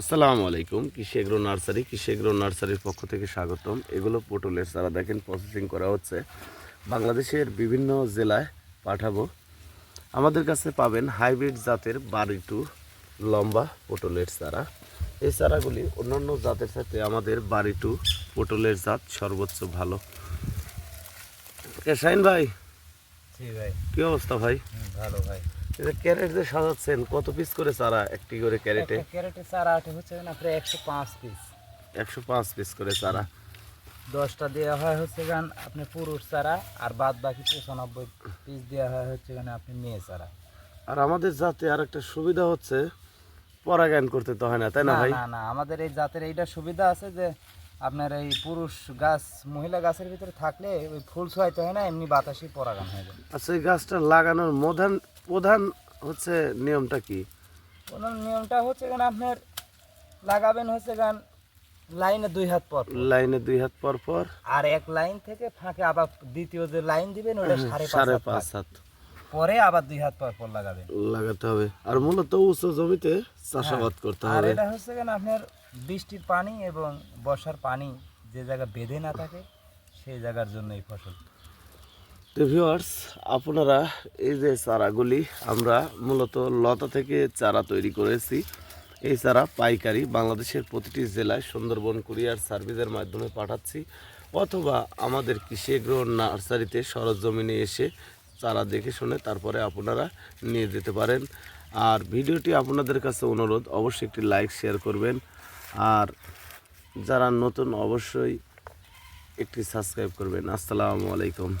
আসসালামু আলাইকুম, কৃষি এগ্রো নার্সারি, কৃষি এগ্রো নার্সারির পক্ষ থেকে স্বাগতম। এগুলো পটলের চারা দেখেন প্রসেসিং করা হচ্ছে। বাংলাদেশের বিভিন্ন জেলায় পাঠাবো। আমাদের কাছে পাবেন হাইব্রিড জাতের বাড়ি টু লম্বা পটলের চারা। এই চারাগুলি অন্যান্য জাতের সাথে আমাদের বাড়ি টু পটলের জাত সর্বোচ্চ ভালো। শাইন ভাই কি অবস্থা ভাই? ভালো ভাই। ক্যারেট যে সাজাচ্ছেন কত পিস করে চারা একটি করে ক্যারেটে? একটা ক্যারেটের চারা হচ্ছে না প্রায় একশো পাঁচ পিস একশো পাঁচ পিস করে চারা। দশটা দেওয়া হয় হচ্ছে গান আপনি পুরুষ চারা আর বাদ বাকি পঁচানব্বই পিস দেওয়া হয় হচ্ছে গান আপনি মেয়ে চারা। আর আমাদের জাতে আর একটা সুবিধা হচ্ছে পরাগায়ন করতে তো হয় না তাই না ভাই? না না আমাদের এই জাতের এইটা সুবিধা আছে যে আপনার এই পুরুষ গাছ মহিলা গাছের ভিতরে থাকলে ওই ফুল ছোয়াইতে হয় না এমনি বাতাসই পরাগান হয়ে যায়। আচ্ছা এই গাছটা লাগানোর প্রধান প্রধান হচ্ছে নিয়মটা কি? কোনো নিয়মটা হচ্ছে গান আপনার লাগাবেন হচ্ছে গান লাইনে দুই হাত পর। লাইনে দুই হাত পর পর। আর এক লাইন থেকে ফাঁকে আবার দ্বিতীয় যে লাইন দিবেন ওটা সাড়ে পাঁচ সাড়ে হাত পাঁচ। হাত। পরে আবার দুই হাত পর পর লাগাবেন। লাগাতে হবে। আর মূলত উঁচু জমিতে চাষাবাদ করতে হবে। আর এটা হচ্ছে কেন আপনার বৃষ্টির পানি এবং বর্ষার পানি যে জায়গা বেঁধে না থাকে, সেই জায়গার জন্য এই ফসল। তো ভিউয়ার্স আপনারা এই যে চারাগুলি আমরা মূলত লতা থেকে চারা তৈরি করেছি, এই চারা পাইকারি বাংলাদেশের প্রতিটি জেলায় সুন্দরবন কুরিয়ার সার্ভিসের মাধ্যমে পাঠাচ্ছি অথবা আমাদের কৃষি এগ্রো নার্সারিতে সরজমিনে এসে চারা দেখে শুনে তারপরে আপনারা নিয়ে যেতে পারেন। আর ভিডিওটি আপনাদের কাছে অনুরোধ, অবশ্যই একটি লাইক শেয়ার করবেন। আর যারা নতুন অবশ্যই একটি সাবস্ক্রাইব করবেন। আসসালামু আলাইকুম।